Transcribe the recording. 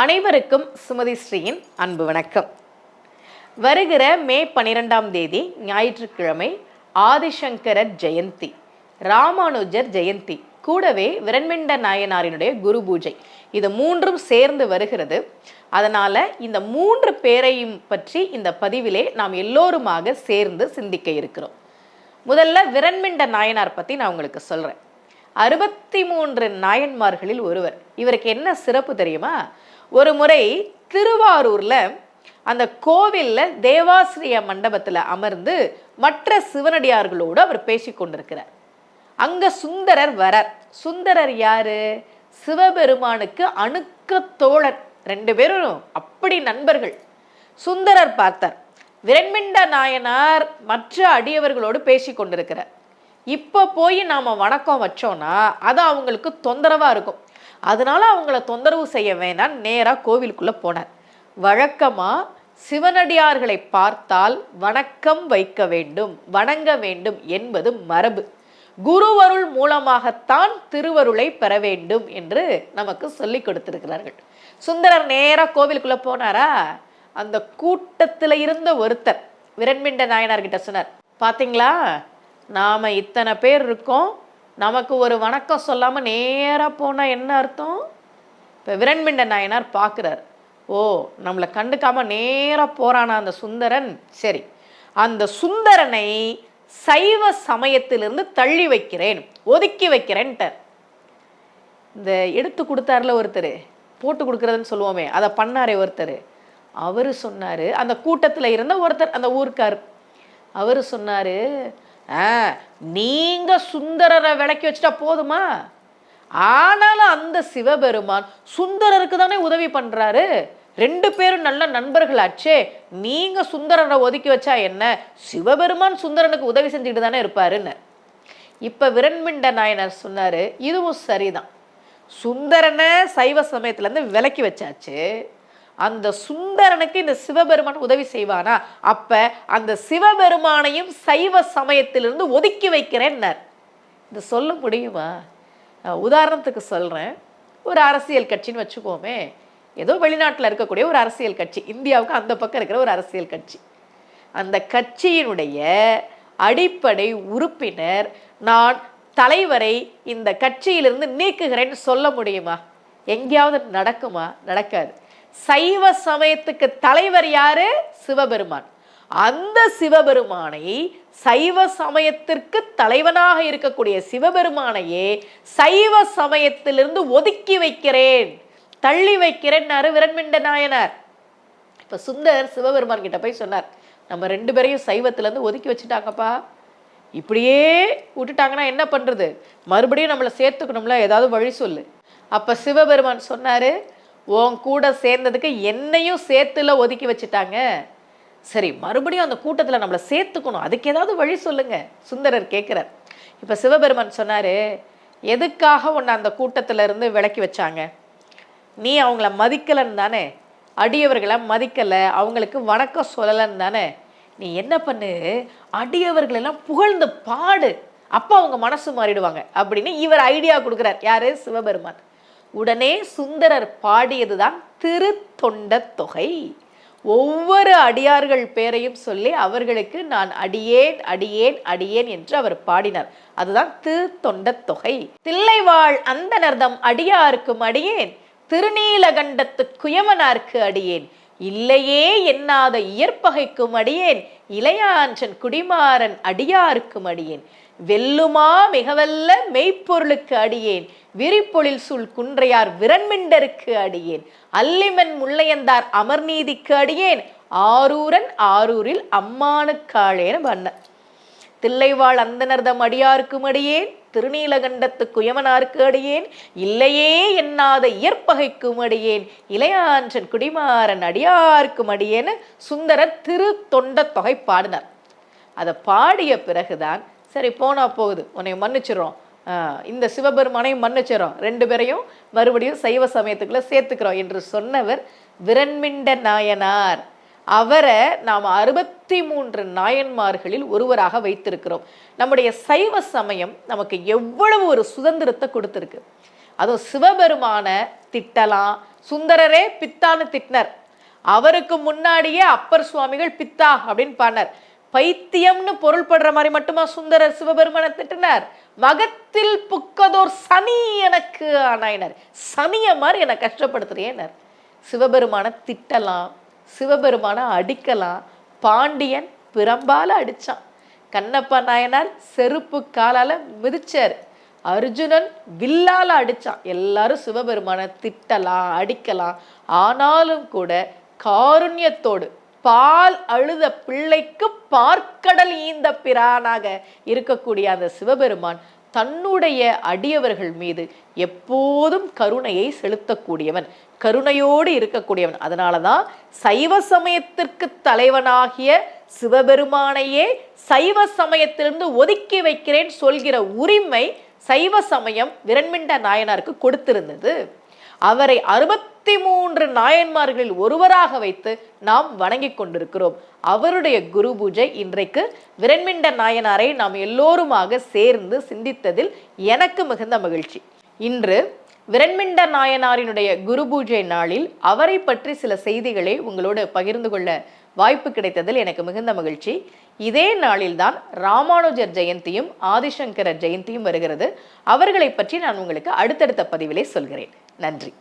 அனைவருக்கும் சுமதி ஸ்ரீயின் அன்பு வணக்கம். வருகிற மே பனிரெண்டாம் தேதி ஞாயிற்றுக்கிழமை ஆதிசங்கரர் ஜெயந்தி ராமானுஜர் ஜெயந்தி கூடவே விரண்மெண்ட நாயனாரினுடைய குரு பூஜை. இது மூன்றும் சேர்ந்து வருகிறது. அதனால் இந்த மூன்று பேரையும் பற்றி இந்த பதிவிலே நாம் எல்லோருமாக சேர்ந்து சிந்திக்க இருக்கிறோம். முதல்ல விரண்மிண்ட நாயனார் பற்றி நான் உங்களுக்கு சொல்கிறேன் அறுபத்தி மூன்று நாயன்மார்களில் ஒருவர். இவருக்கு என்ன சிறப்பு தெரியுமா? ஒரு முறை திருவாரூரில் அந்த கோவிலில் தேவாசிரிய மண்டபத்தில் அமர்ந்து மற்ற சிவனடியார்களோடு அவர் பேசி கொண்டிருக்கிறார். அங்கே சுந்தரர் வரார். சுந்தரர் யாரு? சிவபெருமானுக்கு அணுக்க தோழர். ரெண்டு பேரும் அப்படி நண்பர்கள். சுந்தரர் பார்த்தார். விரண்மிண்ட நாயனார் மற்ற அடியவர்களோடு பேசி கொண்டிருக்கிறார். இப்போ போய் நாம் வணக்கம் வச்சோன்னா அது அவங்களுக்கு தொந்தரவாக இருக்கும். அதனால் அவங்கள தொந்தரவு செய்ய வேணாம் நேராக கோவிலுக்குள்ளே போனார். வழக்கமாக சிவனடியார்களை பார்த்தால் வணக்கம் வைக்க வேண்டும் வணங்க வேண்டும் என்பது மரபு. குருவருள் மூலமாகத்தான் திருவருளை பெற வேண்டும் என்று நமக்கு சொல்லி கொடுத்திருக்கிறார்கள். சுந்தரர் நேராக கோவிலுக்குள்ளே போனாரா? அந்த கூட்டத்தில் இருந்த ஒருத்தர் விரண்மிண்ட நாயனார் கிட்ட சொன்னார் பார்த்தீங்களா நாம் இத்தனை பேர் இருக்கோம் நமக்கு ஒரு வணக்கம் சொல்லாமல் நேராக போனால் என்ன அர்த்தம்? இப்போ விரண்மிண்ட நாயனார் பார்க்குறார் ஓ நம்மளை கண்டுக்காமல் நேராக போகிறானா அந்த சுந்தரன்? சரி அந்த சுந்தரனை சைவ சமயத்திலிருந்து தள்ளி வைக்கிறேன் ஒதுக்கி வைக்கிறேன்ட்டார். இந்த எடுத்து கொடுத்தாருல ஒருத்தர் போட்டு கொடுக்குறதுன்னு சொல்லுவோமே அதை பண்ணாரே ஒருத்தர். அவர் சொன்னார் அந்த கூட்டத்தில் இருந்த ஒருத்தர் அந்த ஊருக்கார். அவர் சொன்னார் நீங்கள் சுந்தரரை விளக்கி வச்சுட்டா போதுமா? ஆனாலும் அந்த சிவபெருமான் சுந்தரருக்கு தானே உதவி பண்ணுறாரு ரெண்டு பேரும் நல்ல நண்பர்களாச்சே நீங்கள் சுந்தரரை ஒதுக்கி வச்சா என்ன? சிவபெருமான் சுந்தரனுக்கு உதவி செஞ்சுட்டு தானே இருப்பாருன்னு. இப்போ விரண்மிண்ட நாயனர் சொன்னார் இதுவும் சரிதான். சுந்தரனை சைவ சமயத்துலேருந்து விலக்கி வச்சாச்சு. அந்த சுந்தரனுக்கு இந்த சிவபெருமான் உதவி செய்வானா? அப்ப அந்த சிவபெருமானையும் சைவ சமயத்திலிருந்து ஒதுக்கி வைக்கிறேன்னார். இது சொல்ல முடியுமா? உதாரணத்துக்கு சொல்கிறேன் ஒரு அரசியல் கட்சின்னு வச்சுக்கோமே. ஏதோ வெளிநாட்டில் இருக்கக்கூடிய ஒரு அரசியல் கட்சி. இந்தியாவுக்கு அந்த பக்கம் இருக்கிற ஒரு அரசியல் கட்சி. அந்த கட்சியினுடைய அடிப்படை உறுப்பினர் நான் தலைவரை இந்த கட்சியிலிருந்து நீக்குகிறேன்னு சொல்ல முடியுமா? எங்கேயாவது நடக்குமா? நடக்காது. சைவ சமயத்துக்கு தலைவர் யாரு? சிவபெருமான். அந்த சிவபெருமானை சைவ சமயத்திற்கு தலைவனாக இருக்கக்கூடிய சிவபெருமானையே சைவ சமயத்திலிருந்து ஒதுக்கி வைக்கிறேன். தள்ளி வைக்கிறேன்னாரு விரண்மிண்ட நாயனார். இப்போ சுந்தர் சிவபெருமான் கிட்ட போய் சொன்னார் நம்ம ரெண்டு பேரையும் சைவத்திலேருந்து ஒதுக்கி வச்சுட்டாங்கப்பா. இப்படியே விட்டுட்டாங்கன்னா என்ன பண்ணுறது மறுபடியும் நம்மளை சேர்த்துக்கணும்ல? ஏதாவது வழி சொல்லு. அப்போ சிவபெருமான் சொன்னார் உன் கூட சேர்ந்ததுக்கு என்னையும் சேர்த்துல ஒதுக்கி வச்சுட்டாங்க. சரி மறுபடியும் அந்த கூட்டத்தில் நம்மளை சேர்த்துக்கணும். அதுக்கு ஏதாவது வழி சொல்லுங்கள் சுந்தரர் கேட்குறார் இப்போ சிவபெருமான் சொன்னார் எதுக்காக உன்னை அந்த கூட்டத்தில் இருந்து விலக்கி வச்சாங்க? நீ அவங்கள மதிக்கலைன்னு தானே? அடியவர்களை மதிக்கலை. அவங்களுக்கு வணக்கம் சொல்லலைன்னு தானே? நீ என்ன பண்ணு? அடியவர்களெல்லாம் புகழ்ந்து பாடு. அப்போ அவங்க மனசு மாறிடுவாங்க. அப்படின்னு இவர் ஐடியா கொடுக்குறார். யாரு? சிவபெருமான். உடனே சுந்தரர் பாடியதுதான் திருத்தொண்ட தொகை ஒவ்வொரு அடியார்கள் பேரையும் சொல்லி அவர்களுக்கு நான் அடியேன் அடியேன் அடியேன் என்று அவர் பாடினார். அதுதான் திருத்தொண்ட தொகை தில்லைவாழ் அந்தனர்தம் அடியாருக்கும் அடியேன் திருநீலகண்டத்து குயவனார்க்கு அடியேன் இல்லையே எண்ணாத இயற்பகைக்கும் அடியேன் இளையாஞ்சன் குடிமாறன் அடியாருக்கும் அடியேன். வெல்லுமா மிகவல்ல மெய்ப்பொருளுக்கு அடியேன். விரிப்பொழில் சூழ் குன்றையார் விரண்மிண்டருக்கு அடியேன். அல்லிமன் முள்ளையந்தார் அமர்நீதிக்கு அடியேன். ஆரூரன் ஆரூரில் அம்மானுக்காளேன்னு பண்ண தில்லைவாழ் அந்தனர்தம் அடியாருக்கும் அடியேன். திருநீலகண்டத்து குயவனாருக்கு அடியேன். இல்லையே எண்ணாத இயற்பகைக்கும் அடியேன். இளையான்றன் குடிமாறன் அடியாருக்கும் அடியேன்னு சுந்தரர் திரு தொண்ட தொகை பாடினார். அதை பாடிய பிறகுதான் சரி போனால் போகுது. உன்னை மன்னிச்சிடுறோம். இந்த சிவபெருமானையும் மன்னிச்சிடறோம். ரெண்டு பேரையும் மறுபடியும் சைவ சமயத்துக்குள்ளே சேர்த்துக்கிறோம் என்று சொன்னவர் விரண்மிண்ட நாயனார். அவரை நாம் அறுபத்தி மூன்று நாயன்மார்களில் ஒருவராக வைத்திருக்கிறோம். நம்முடைய சைவ சமயம் நமக்கு எவ்வளவு ஒரு சுதந்திரத்தை கொடுத்துருக்கு. அதுவும் சிவபெருமான திட்டலாம். சுந்தரரே பித்தான்னு திட்டினர். அவருக்கு முன்னாடியே அப்பர் சுவாமிகள் பித்தா அப்படின்னு பாடினார். பைத்தியம்னு பொருள்படுற மாதிரி மட்டுமா சுந்தரர் சிவபெருமானை திட்டினார்? மகத்தில் புக்கதோர் சனி எனக்கு ஆனாயினர். சனிய மாதிரி என்னை கஷ்டப்படுத்துறேனர் சிவபெருமான திட்டலாம் சிவபெருமான அடிக்கலாம் பாண்டியன் பிரம்பால அடிச்சான். கண்ணப்ப நாயனார் செருப்பு காலால மிதிச்சார். அர்ஜுனன் வில்லால அடிச்சான். எல்லாரும் சிவபெருமான திட்டலாம் அடிக்கலாம். ஆனாலும் கூட காருண்யத்தோடு பால் அழுத பிள்ளைக்கு பார்க்கடல் ஈந்த பிரானாக இருக்கக்கூடிய அந்த சிவபெருமான் தன்னுடைய அடியவர்கள் மீது எப்போதும் கருணையை செலுத்தக்கூடியவன் கருணையோடு இருக்கக்கூடியவன். அதனால தான் சைவ சமயத்திற்கு தலைவனாகிய சிவபெருமானையே சைவ சமயத்திலிருந்து ஒதுக்கி வைக்கிறேன் சொல்கிற உரிமை சைவ சமயம் விரண்மிண்ட நாயனாருக்கு கொடுத்திருந்தது. அவரை அறுபத்தி மூன்று நாயன்மார்களில் ஒருவராக வைத்து நாம் வணங்கி கொண்டிருக்கிறோம். அவருடைய குரு பூஜை இன்றைக்கு விரண்மிண்ட நாயனாரை நாம் எல்லோருமாக சேர்ந்து சிந்தித்ததில் எனக்கு மிகுந்த மகிழ்ச்சி. இன்று விரண்மிண்ட நாயனாரினுடைய குரு பூஜை நாளில் அவரை பற்றி சில செய்திகளை உங்களோடு பகிர்ந்து கொள்ள வாய்ப்பு கிடைத்ததில் எனக்கு மிகுந்த மகிழ்ச்சி. இதே நாளில்தான் ராமானுஜர் ஜெயந்தியும் ஆதிசங்கரர் ஜெயந்தியும் வருகிறது. அவர்களை பற்றி நான் உங்களுக்கு அடுத்தடுத்த பதிவிலே சொல்கிறேன். நன்றி.